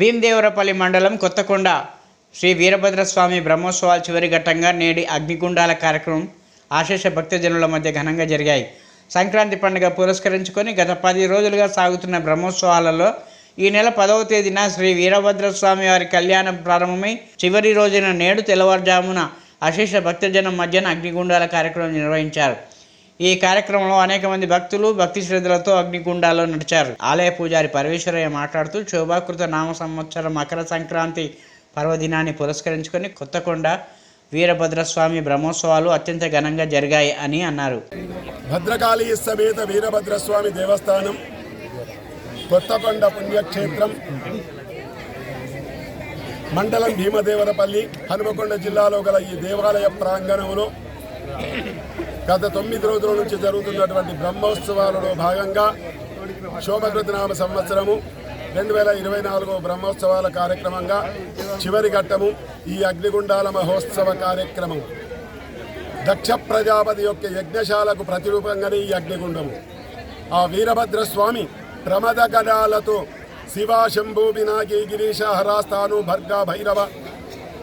భీమదేవరపల్లి మండలం కొత్తకొండ శ్రీ వీరభద్రస్వామి బ్రహ్మోత్సవాలు చివరి ఘట్టంగా నేడి అగ్నిగుండాల కార్యక్రమం ఆశేష భక్తజనుల మధ్య ఘనంగా జరిగాయి. సంక్రాంతి పండుగ పురస్కరించుకొని గత పది రోజులుగా సాగుతున్న బ్రహ్మోత్సవాలలో ఈ నెల పదవ తేదీన శ్రీ వీరభద్రస్వామి వారి కళ్యాణం ప్రారంభమై చివరి రోజున నేడు తెల్లవారుజామున అశేష భక్తజనం మధ్యన అగ్నిగుండాల కార్యక్రమం నిర్వహించారు. ఈ కార్యక్రమంలో అనేక మంది భక్తులు భక్తి శ్రద్ధలతో అగ్నిగుండాల్లో నడిచారు. ఆలయ పూజారి పరమేశ్వరయ్య మాట్లాడుతూ శోభాకృత నామ సంవత్సరం మకర సంక్రాంతి పర్వదినాన్ని పురస్కరించుకొని కొత్తకొండ వీరభద్రస్వామి బ్రహ్మోత్సవాలు అత్యంత ఘనంగా జరిగాయి అని అన్నారు. భద్రకాళీ సమేత వీరభద్రస్వామి దేవస్థానం కొత్తకొండ పుణ్యక్షేత్రం మండలం భీమదేవరపల్లి హనుమకొండ జిల్లాలో గల ఈ దేవాలయ ప్రాంగణంలో గత తొమ్మిది రోజుల నుంచి జరుగుతున్నటువంటి బ్రహ్మోత్సవాలలో భాగంగా శోభకృతనామ సంవత్సరము రెండు వేల ఇరవై నాలుగు బ్రహ్మోత్సవాల కార్యక్రమంగా చివరి ఘట్టము ఈ అగ్నిగుండాల మహోత్సవ కార్యక్రమం. దక్ష ప్రజాపతి యొక్క యజ్ఞశాలకు ప్రతిరూపంగానే ఈ అగ్నిగుండము. ఆ వీరభద్రస్వామి ప్రమద గడాలతో శివ శంభు వినాగి గిరీశ హరాస్తాను భర్గ భైరవ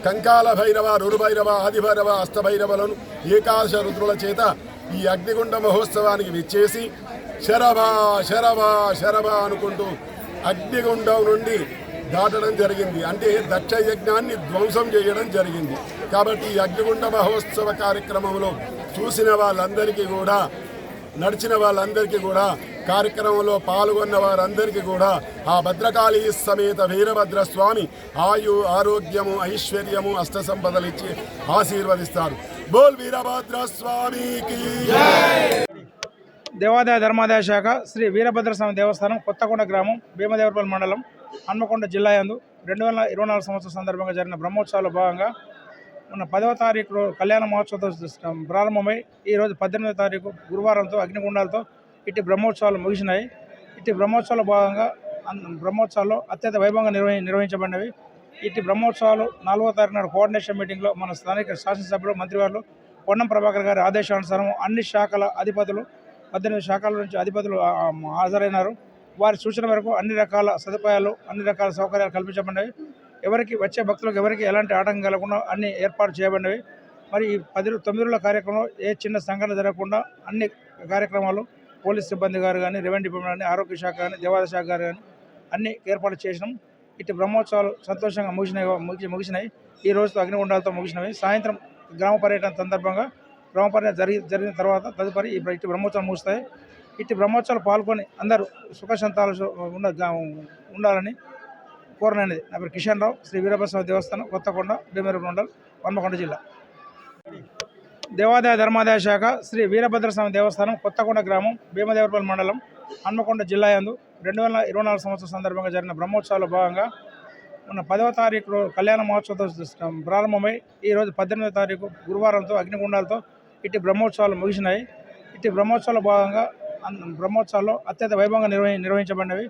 కంకాల భైరవ రురుభైరవ ఆదిభైరవ అష్టభైరవలను ఏకాదశ రుద్రుల చేత ఈ అగ్నిగుండ మహోత్సవానికి విచ్చేసి శరభా శరభా శరభా అనుకుంటూ అగ్నిగుండం నుండి దాటడం జరిగింది. అంటే దక్ష యజ్ఞాన్ని ధ్వంసం చేయడం జరిగింది. కాబట్టి ఈ అగ్నిగుండ మహోత్సవ కార్యక్రమంలో చూసిన వాళ్ళందరికీ కూడా నడిచిన వాళ్ళందరికీ కూడా కార్యక్రమంలో పాల్గొన్న వారందరికీ కూడా ఆ భద్రకాళీ సమేత వీరభద్ర స్వామి ఆయు ఆరోగ్యము ఐశ్వర్యము అష్ట సంపదలు ఇచ్చి ఆశీర్వదిస్తారు. బోల్ వీరభద్ర స్వామికి దేవాదాయ ధర్మాదాయ శాఖ శ్రీ వీరభద్రస్వామి దేవస్థానం కొత్తకొండ గ్రామం భీమదేవరపల్లి మండలం హన్మకొండ జిల్లా యందు రెండు వేల ఇరవై నాలుగు సంవత్సరం సందర్భంగా జరిగిన బ్రహ్మోత్సవాల భాగంగా మొన్న పదవ తారీఖు కళ్యాణ మహోత్సవంతో ప్రారంభమై ఈరోజు పద్దెనిమిదవ తారీఖు గురువారంతో అగ్నిగుండాలతో ఇట్టి బ్రహ్మోత్సవాలు ముగిసినాయి. ఇట్టి బ్రహ్మోత్సవాల భాగంగా బ్రహ్మోత్సవాలు అత్యంత వైభవంగా నిర్వహి నిర్వహించబడినవి. ఇట్టి బ్రహ్మోత్సవాలు నాలుగో తారీఖు నాడు కోఆర్డినేషన్ మీటింగ్లో మన స్థానిక శాసనసభ్యులు మంత్రివారు పొన్నం ప్రభాకర్ గారి ఆదేశానుసారం అన్ని శాఖల అధిపతులు పద్దెనిమిది శాఖల నుంచి అధిపతులు హాజరైనారు. వారి సూచన మేరకు అన్ని రకాల సదుపాయాలు అన్ని రకాల సౌకర్యాలు కల్పించబడినవి. ఎవరికి వచ్చే భక్తులకు ఎవరికి ఎలాంటి ఆటంకం కలగకుండా అన్ని ఏర్పాటు చేయబడినవి. మరి ఈ పది తొమ్మిది రోజుల కార్యక్రమంలో ఏ చిన్న సంఘటన జరగకుండా అన్ని కార్యక్రమాలు పోలీస్ సిబ్బంది గారు కానీ రెవెన్యూ డిపార్ట్మెంట్ కానీ ఆరోగ్య శాఖ కానీ దేవాదాయ శాఖ గారు కానీ అన్ని ఏర్పాటు చేసినాం. ఇటు బ్రహ్మోత్సవాలు సంతోషంగా ముగిసినాయి ముగిసి ముగిసినాయి. ఈ రోజుతో అగ్నిగుండాలతో ముగిసినవి. సాయంత్రం గ్రామ పర్యటన సందర్భంగా గ్రామ పర్యటన జరిగి జరిగిన తర్వాత తదుపరి ఇటు బ్రహ్మోత్సవం ముగుస్తాయి. ఇటు బ్రహ్మోత్సవాలు పాల్గొని అందరూ సుఖశాంతాలు ఉన్న ఉండాలని కోరనది నా పేరు కిషన్ రావు. శ్రీ వీరభస్వామి దేవస్థానం కొత్తకొండ భీమవరం మండల్ హన్మకొండ జిల్లా. దేవాదాయ ధర్మాదాయ శాఖ శ్రీ వీరభద్రస్వామి దేవస్థానం కొత్తకొండ గ్రామం భీమదేవరపల్లి మండలం హన్మకొండ జిల్లా యందు రెండు వేల ఇరవై నాలుగు సంవత్సరం సందర్భంగా జరిగిన బ్రహ్మోత్సవాల భాగంగా మొన్న పదవ తారీఖు కళ్యాణ మహోత్సవం ప్రారంభమై ఈరోజు పద్దెనిమిదవ తారీఖు గురువారంతో అగ్నిగుండాలతో ఇట్టి బ్రహ్మోత్సవాలు ముగిసినాయి. ఇట్టి బ్రహ్మోత్సవాల భాగంగా బ్రహ్మోత్సవాల్లో అత్యంత వైభవంగా నిర్వహి నిర్వహించబడినవి.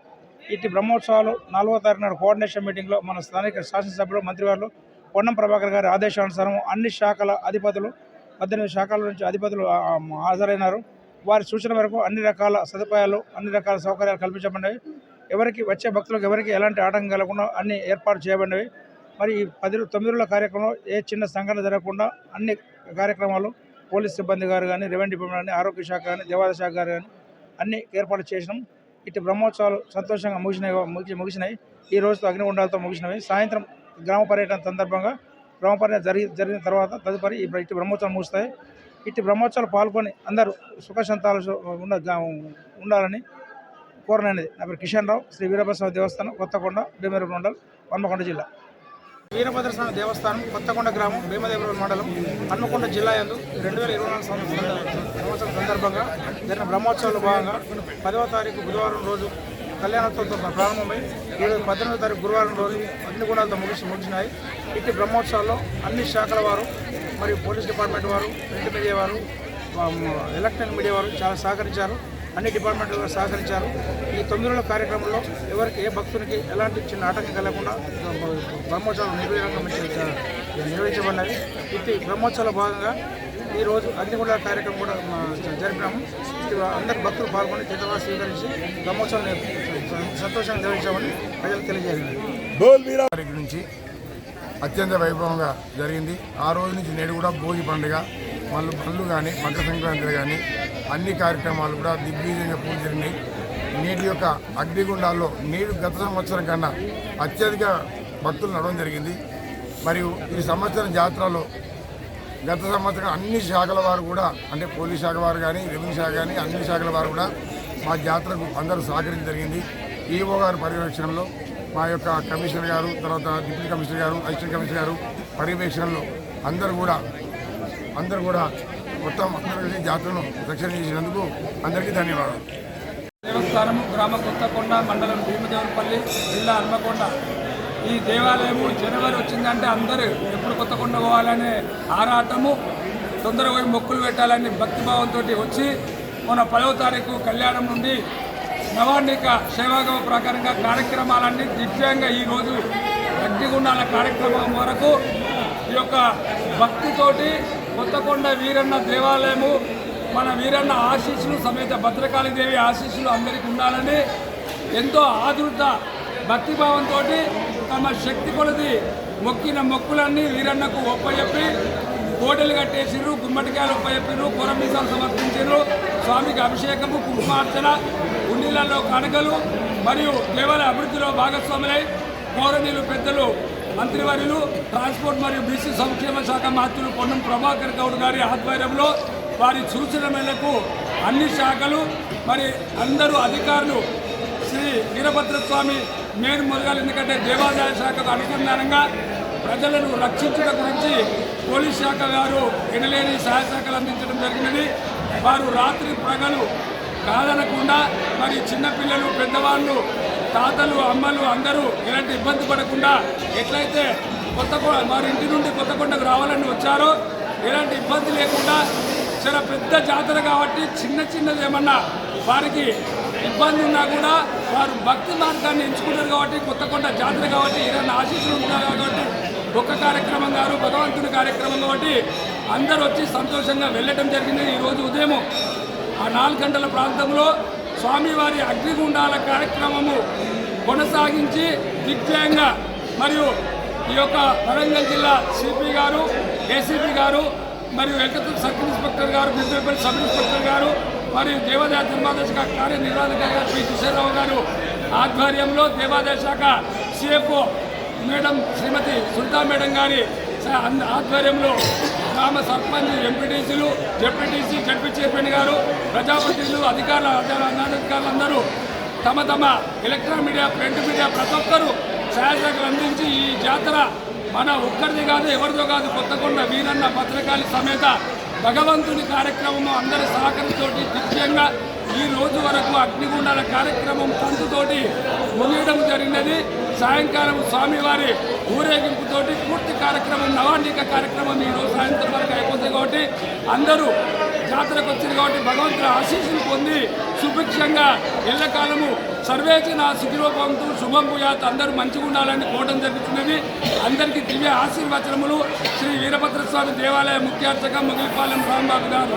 ఇట్టి బ్రహ్మోత్సవాలు నాలుగో తారీఖు నాడు కోఆర్డినేషన్ మీటింగ్లో మన స్థానిక శాసనసభ్యులు మంత్రివారులు పొన్నం ప్రభాకర్ గారి ఆదేశానుసారం అన్ని శాఖల అధిపతులు పద్దెనిమిది శాఖల నుంచి అధిపతులు హాజరైనారు. వారి సూచన మేరకు అన్ని రకాల సదుపాయాలు అన్ని రకాల సౌకర్యాలు కల్పించబడినవి. ఎవరికి వచ్చే భక్తులకు ఎవరికి ఎలాంటి ఆటంకం కలగకుండా అన్ని ఏర్పాటు చేయబడినవి. మరి ఈ పది తొమ్మిది రోజుల కార్యక్రమంలో ఏ చిన్న సంఘటన జరగకుండా అన్ని కార్యక్రమాలు పోలీస్ సిబ్బంది గారు కానీ రెవెన్యూ డిపార్ట్మెంట్ కానీ ఆరోగ్య శాఖ కానీ దేవాదాయ శాఖ గారు కానీ అన్ని ఏర్పాటు చేసినాం. ఇటు బ్రహ్మోత్సవాలు సంతోషంగా ముగిసినాయి ముగిసి ముగిసినాయి. ఈ రోజుతో అగ్నిగుండాలతో ముగిసినవి. సాయంత్రం గ్రామ పర్యటన సందర్భంగా గ్రామ జరిగి జరిగిన తర్వాత తదుపరి ఇటు బ్రహ్మోత్సవం ముగుస్తాయి. ఇటు బ్రహ్మోత్సవాలు పాల్గొని అందరూ సుఖశాంతాలు ఉన్న ఉండాలని కోరనది నా పేరు కిషన్ రావు. శ్రీ వీరభద్రస్వామి దేవస్థానం కొత్తకొండ భీమవరం మండలం హన్మకొండ జిల్లా. వీరభద్రస్వామి దేవస్థానం కొత్తకొండ గ్రామం భీమదేవరం మండలం హన్మకొండ జిల్లా యందు రెండు వేల ఇరవై నాలుగు సంవత్సరం సంవత్సరం సందర్భంగా జరిగిన బ్రహ్మోత్సవాలు భాగంగా పదవ తారీఖు బుధవారం రోజు కళ్యాణోత్సవంతో ప్రారంభమై ఈరోజు పద్దెనిమిదో తారీఖు గురువారం రోజు అగ్నిగుణాలతో ముగిసి ముగిసినాయి. ఇట్టి బ్రహ్మోత్సవాల్లో అన్ని శాఖల వారు మరియు పోలీస్ డిపార్ట్మెంట్ వారు ప్రింట్ మీడియా వారు ఎలక్ట్రానిక్ మీడియా వారు చాలా సహకరించారు. అన్ని డిపార్ట్మెంట్లు సహకరించారు. ఈ తొమ్మిది రోజుల కార్యక్రమంలో ఎవరికి ఏ భక్తునికి ఎలాంటి చిన్న ఆటంకం కలగకుండా బ్రహ్మోత్సవాలు నిర్వహణ నిర్వహించబడినవి ఇట్టి బ్రహ్మోత్సవాల భాగంగా ఈరోజు అగ్నిగుండ కార్యక్రమం కూడా జరిపినాము. అందరు భక్తులు పాల్గొని తీర్థవాసం స్వీకరించి బ్రహ్మోత్సవం సంతోషంగా నిర్వహించామని ప్రజలకు తెలియజేయాలి నుంచి అత్యంత వైభవంగా జరిగింది. ఆ రోజు నుంచి నేడు కూడా భోగి పండుగ మళ్ళీ పళ్ళు కానీ మకర సంక్రాంతి కానీ అన్ని కార్యక్రమాలు కూడా దిగ్విజయంగా పూర్తి జరిగినాయి. నేటి యొక్క అగ్నిగుండాల్లో నేడు గత సంవత్సరం కన్నా అత్యధిక భక్తులు నడవడం జరిగింది. మరియు ఈ సంవత్సరం జాతరలో గత సంవత్సరం అన్ని శాఖల వారు కూడా అంటే పోలీస్ శాఖ వారు కానీ రెవెన్యూ శాఖ కానీ అన్ని శాఖల వారు కూడా మా జాతరకు అందరూ సహకరించడం జరిగింది. ఈఓ గారి పర్యవేక్షణలో మా యొక్క కమిషనర్ గారు తర్వాత డిప్యూటీ కమిషనర్ గారు అసిస్టెంట్ కమిషనర్ గారు పర్యవేక్షణలో అందరూ కూడా అందరూ కూడా మొత్తం అందరూ కలిసి జాతరను రక్షణ చేసినందుకు అందరికీ ధన్యవాదాలు. దేవస్థానం గ్రామ కొత్తకొండ మండలం భీమదేవనపల్లి జిల్లా హన్మకొండ. ఈ దేవాలయము జనవరి వచ్చిందంటే అందరూ ఎప్పుడు కొత్తకొండ పోవాలనే ఆరాటము తొందరగా పోయి మొక్కులు పెట్టాలని భక్తిభావంతో వచ్చి మన పదవ తారీఖు కళ్యాణం నుండి నవాన్నిక సేవాగమ ప్రకారంగా కార్యక్రమాలన్నీ దివ్యంగా ఈరోజు అగ్నిగుండాల కార్యక్రమం వరకు ఈ యొక్క భక్తితోటి కొత్తకొండ వీరన్న దేవాలయము మన వీరన్న ఆశీస్సులు సమేత భద్రకాళీదేవి ఆశీస్సులు అందరికీ ఉండాలని ఎంతో ఆదృత భక్తిభావంతో తమ శక్తి కొలది మొక్కిన మొక్కులన్నీ వీరన్నకు ఒప్పజెప్పి కోటలు కట్టేసిర్రు గుమ్మటికాయలు ఒప్పచెప్పిర్రు కొరమీసాలు సమర్పించారు స్వామికి అభిషేకము కుంకుమార్చన ఉండిలలో కణకలు మరియు దేవాలయ అభివృద్ధిలో భాగస్వాములై కోరనీలు పెద్దలు మంత్రివర్యులు ట్రాన్స్పోర్ట్ మరియు బీసీ సంక్షేమ శాఖ మంత్రులు పొన్నం ప్రభాకర్ గౌడ్ గారి ఆధ్వర్యంలో వారి సూచన మేరకు అన్ని శాఖలు మరి అందరూ అధికారులు వీరభద్రస్వామి మేరు మొదగాలి ఎందుకంటే దేవాదాయ శాఖకు అనుసంధానంగా ప్రజలను రక్షించడం గురించి పోలీస్ శాఖ గారు ఎనలేని సహాయ శాఖలు అందించడం జరిగినది. వారు రాత్రి ప్రజలు కాదనకుండా మరి చిన్నపిల్లలు పెద్దవాళ్ళు తాతలు అమ్మలు అందరూ ఎలాంటి ఇబ్బంది పడకుండా ఎట్లయితే కొత్త వారి ఇంటి నుండి కొత్తకొండకు రావాలని వచ్చారో ఎలాంటి ఇబ్బంది లేకుండా చాలా పెద్ద జాతర కాబట్టి చిన్న చిన్నది ఏమన్నా వారికి ఇబ్బంది ఉన్నా కూడా వారు భక్తి మార్గాన్ని ఎంచుకున్నారు కాబట్టి కొత్త కొండ జాతర కాబట్టి ఏదైనా ఆశీస్సులు ఉంటారు కాబట్టి ఒక్క కార్యక్రమం గారు భగవంతుని కార్యక్రమం కాబట్టి అందరూ వచ్చి సంతోషంగా వెళ్ళటం జరిగింది. ఈరోజు ఉదయం ఆ నాలుగు గంటల ప్రాంతంలో స్వామివారి అగ్నిగుండాల కార్యక్రమము కొనసాగించి దిగ్జయంగా మరియు ఈ యొక్క వరంగల్ జిల్లా సిపి గారు ఏసీపీ గారు మరియు వెంకట సబ్ ఇన్స్పెక్టర్ గారు బిద్దరపల్లి సబ్ ఇన్స్పెక్టర్ గారు మరియు దేవాదాయ ధర్మాదాయ శాఖ కార్యనిర్వాహక శ్రీ కిషోర్రావు గారు ఆధ్వర్యంలో దేవాదాయ శాఖ CFO madam Shrimati Sulta madam గారి ఆధ్వర్యంలో గ్రామ సర్పంచ్ ఎంపీటీసీలు జెడ్పీటీసీ జడ్పీ చైర్మన్ గారు ప్రజాప్రతినిధులు అధికారులు అధికారులందరూ తమ తమ ఎలక్ట్రానిక్ మీడియా ప్రింట్ మీడియా ప్రతి ఒక్కరూ ఛాయాశాఖలు అందించి ఈ జాతర మన ఒక్కరిది కాదు ఎవరిదో కాదు కొత్తకొండ వీరన్న పత్రికాల సమేత భగవంతుని కార్యక్రమము అందరి సహకారంతోటి నిత్యంగా ఈ రోజు వరకు అగ్నిగుండాల కార్యక్రమం తంతుతోటి ముగియడం జరిగినది. సాయంకాలం స్వామివారి ఊరేగింపుతోటి పూర్తి కార్యక్రమం నవాన్నిక కార్యక్రమం ఈ రోజు సాయంత్రం వరకు అయిపోతుంది కాబట్టి అందరూ జాతరకు వచ్చింది కాబట్టి భగవంతుడు ఆశీస్సులు పొంది సుభిక్షంగా ఎల్లకాలము సర్వేచన సుఖిరూపంతో శుభం భూయాత్. అందరూ మంచిగా ఉండాలని కోవడం జరుగుతున్నది. అందరికీ దివ్య ఆశీర్వచనములు. శ్రీ వీరభద్రస్వామి దేవాలయ ముఖ్యార్చక ముగిలిపాలెం రాంబాబు గారు.